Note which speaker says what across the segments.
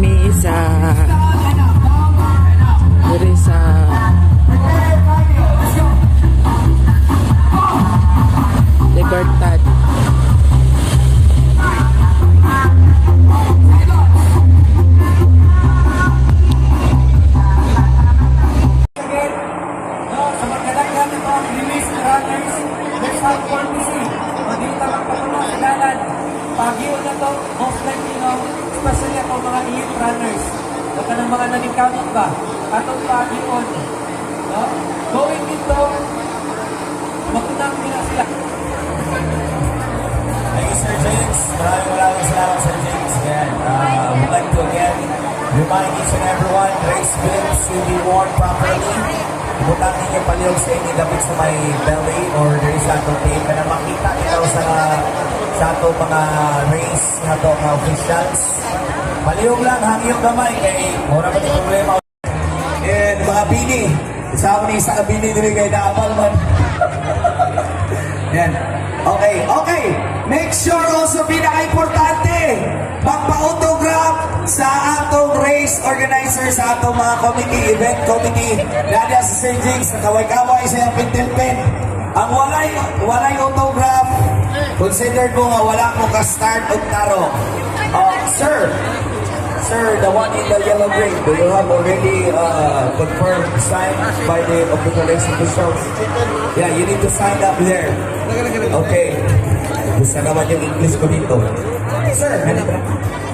Speaker 1: mi sa
Speaker 2: remind each and everyone, race bibs will be worn properly. Butang ninyo palihog sa inyo dapat sa may belly or there is atong tape na makita ikaw sa sa ato mga race na to mga officials. Palihog lang, hangiyong gamay kay mura pa problema. And mga bini, isa ako ni isa ka bini dili kay naapal man. Yan. Okay, okay. Make sure also pinaka-importante, magpa-autograph sa atong race organizer sa atong mga committee, event committee. Nadya sa St. James, sa kaway-kaway sa pintilpin. Ang walay, walay autograph, considered mo nga wala mo ka-start o taro. Uh, sir, Sir, the one in the yellow green, do you have already uh, confirmed signed by the official officials? Yeah, you need to sign up there. Okay. Gusto naman yung English ko dito. Sir. So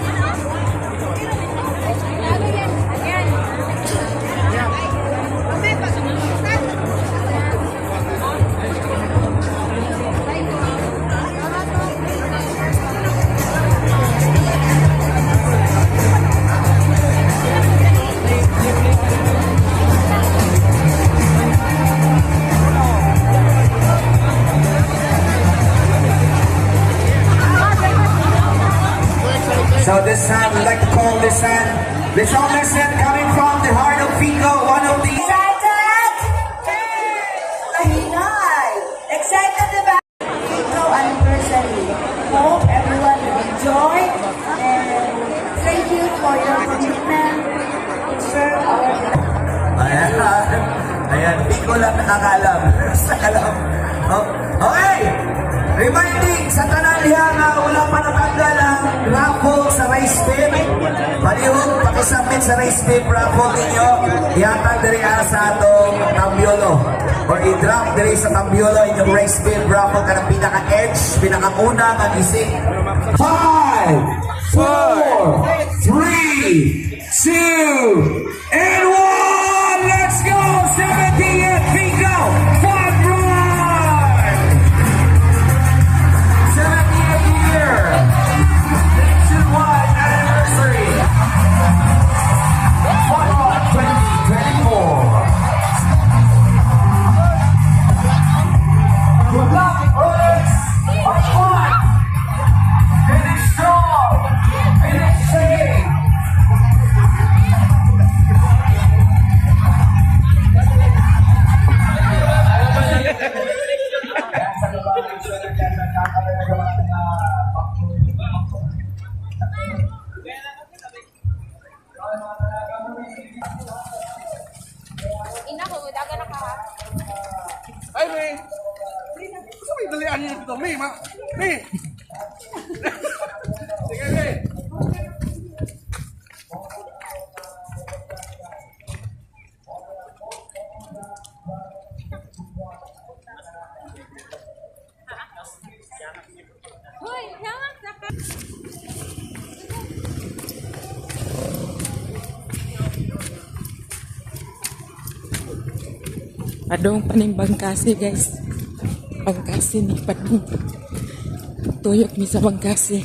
Speaker 2: son, this honor son coming from the heart of Fico, one of the...
Speaker 3: Excited? Mahinay! Excited diba? Ito anniversary. Hope everyone will enjoy and thank you for your commitment to serve our
Speaker 2: Ayan, ayan, Fico lang nakakalam. sa kalam. Oh! Reminding sa tanan niya nga wala pa natanggal ang raffle sa race pin. Palihog, pakisubmit sa race pin raffle ninyo. Ihatag diri sa atong Tambiolo. Or i-drop diri sa Tambiolo inyong race pin raffle ka ng pinaka-edge, pinaka-una isik. Five, four, three, two, and one!
Speaker 4: Ina ko, daga na ka.
Speaker 5: Ay, May! Gusto may dalian niyo ito, May, ma! May!
Speaker 1: Padong paning bangkasi guys. Bangkasi ni padong. Tuyok mi sa bangkasi.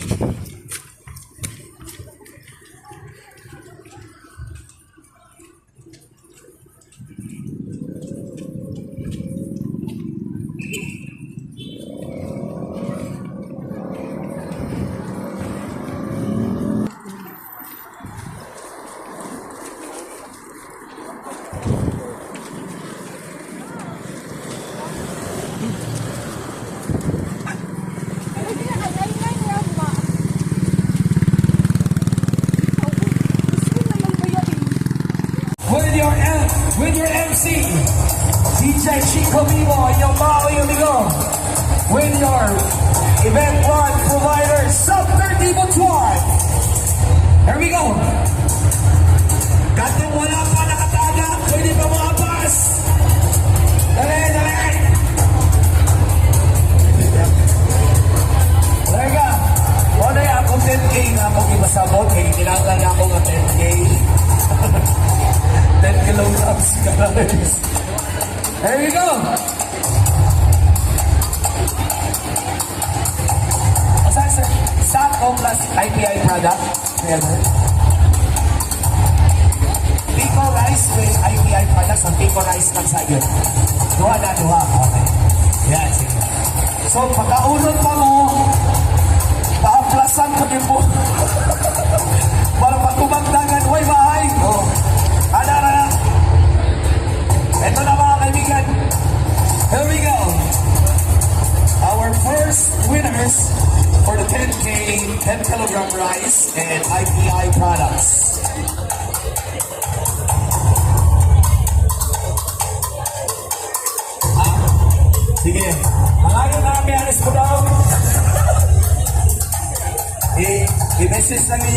Speaker 2: Your event one provider, Sub 30 Butuan. Here we go. Katong wala pa nakataga, pwede pa mga pass. Dali, dali. There ka. Wala yung akong 10K nga akong ibasabot. Kaya kinanglan ako ng 10K. 10 kilograms guys. There you go. Plus IPI product. Together. Pico rice with IPI products. Ang Pico rice lang sa yun. Duha na, duha. Okay. Yan, sige. So, pagkaunod pa mo, paaplasan ko din po. Para pagkumagdangan, uy, bahay. Oh.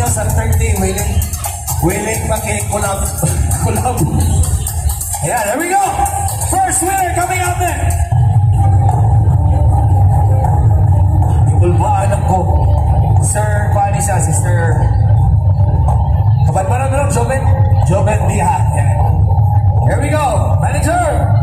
Speaker 2: Ninyo sa 30. Willing, willing maki-collab. collab. Yeah, there we go. First winner coming out there. Ibulbaan ako. Sir, paano siya? Sister. Naman ang Joven? Joven Diha. Yeah. Here we go. Manager.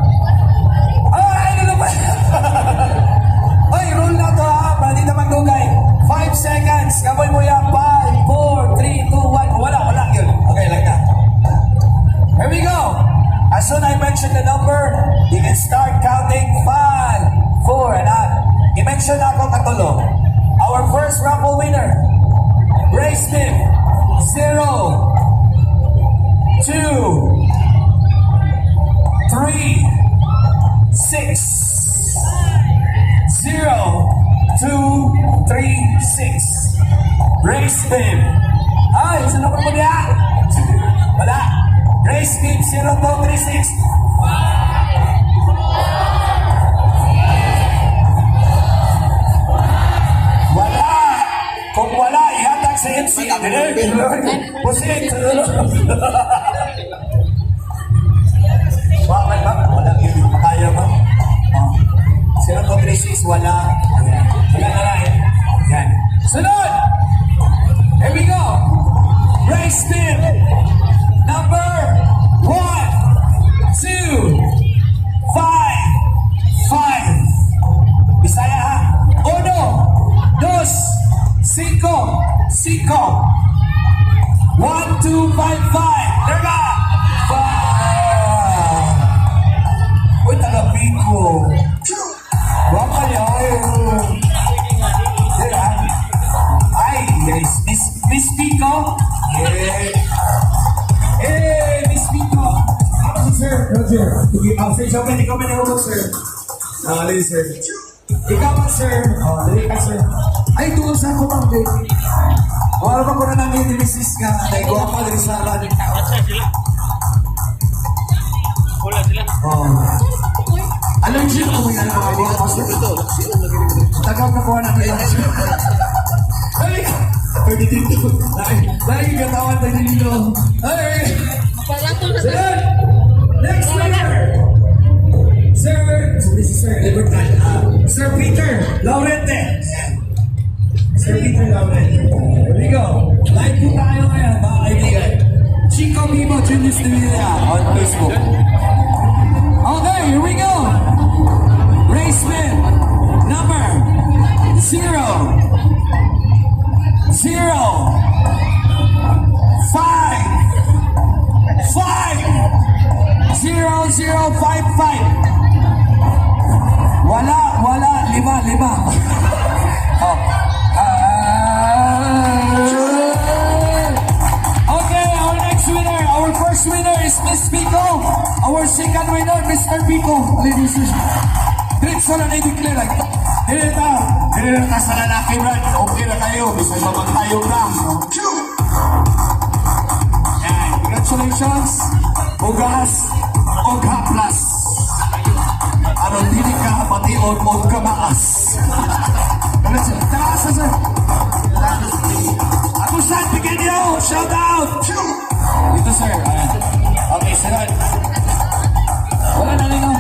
Speaker 2: Two, three, six. Ray Smith. Ay, sino pa mo niya? Wala. Ray Smith, zero, two, three, six. Wala! Kung wala, ihatag sa MC. Pusit! Bakit ba? Wala. Hindi makaya ba? Oh. Zero to three six, wala. Wala. Yan. Here we go! Race spin! Number one, two, five, five. Uno, dos, cinco, cinco. One, two, five, five. Yeah. Hey, Miss Pico. Ako si Sir. Roger. Sige, oh, Sir Joven, ikaw man ako, Sir. Ah, uh, sir. Ikaw man, Sir. Oh, dali ka, Sir. Ay, doon sa ako, ma'am, baby. O, ano ba ko na nang inibisis ka? Ay, ko ako, dali sa akin. Oh. Allergy ko mo yan mga mga kasi ito. Tagaw na ko na kayo. Katawan! Next! Sir! So this is Sir Libertad. Uh, Sir Peter Laurente. Sir Peter Laurente. Here we go. Live po tayo ngayon mga kaibigan. Chico Julius de Villa on Facebook. Okay, here we go. Race Smith, number zero, zero, five, five, zero, zero, five, five. Wala, wala, lima, lima. oh. Ah. okay, our next winner, our first winner is Miss Pico. Our second winner, Mr. Pico. Ladies and gentlemen. Diretso na na-declare like, Dili ta, dili ta sa lalaki, Brad. Okay na kayo, bisay mamantayong lang. Yan, congratulations. Ugas, Ugha Plus. mode mode ka maas. Ano sir? Taas na sir. Ako saan? Bigyan niyo! Shout out! Dito sir. Okay, sunod. Wala na rin oh.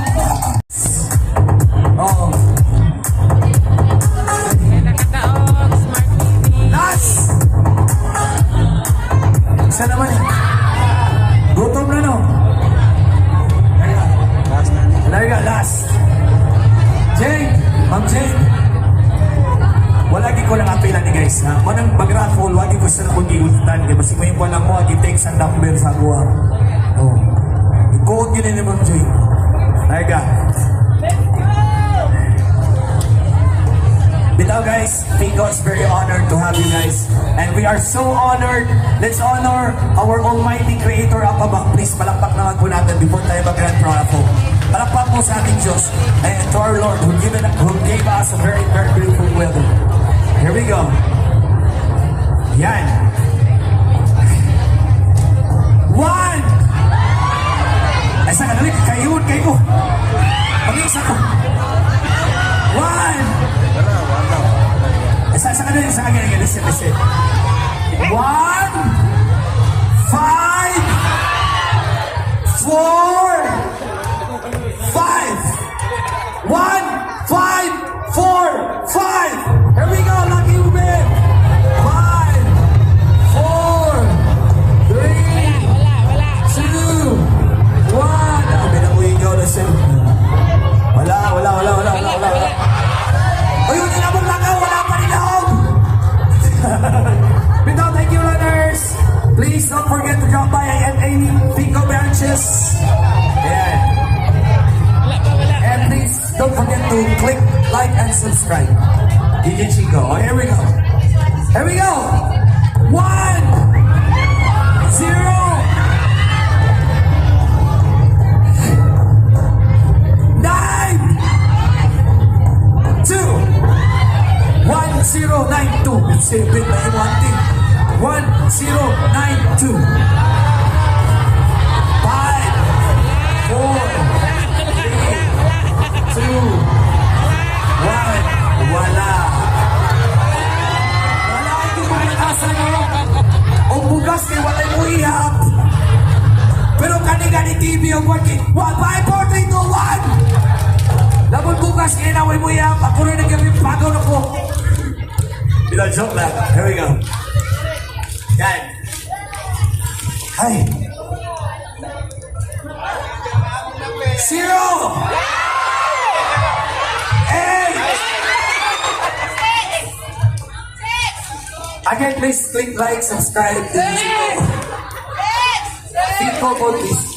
Speaker 2: Bitaw guys, Pico is very honored to have you guys. And we are so honored. Let's honor our almighty creator above. Please, palakpak naman po natin before tayo mag-grand raffle. Palakpak po sa ating Diyos and to our Lord who, given, who gave us a very, very beautiful weather. Here we go. Yan. One! Ay, sa kanali, kayun, kayo. Pag-isa subscribe. DJ Chico. Oh, here we go. Here we go. Kani-kani TV ang working. One, five, four, three, two, one. Labon bukas, kinaway mo yan. Ako rin ang gabi, pagaw na po. Bila joke lang. Here we go. Yan. Hi. Zero. Again, please click like, subscribe. People, please.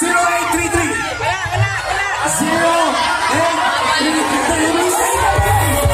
Speaker 2: 0833. Wala, wala, wala. 0833.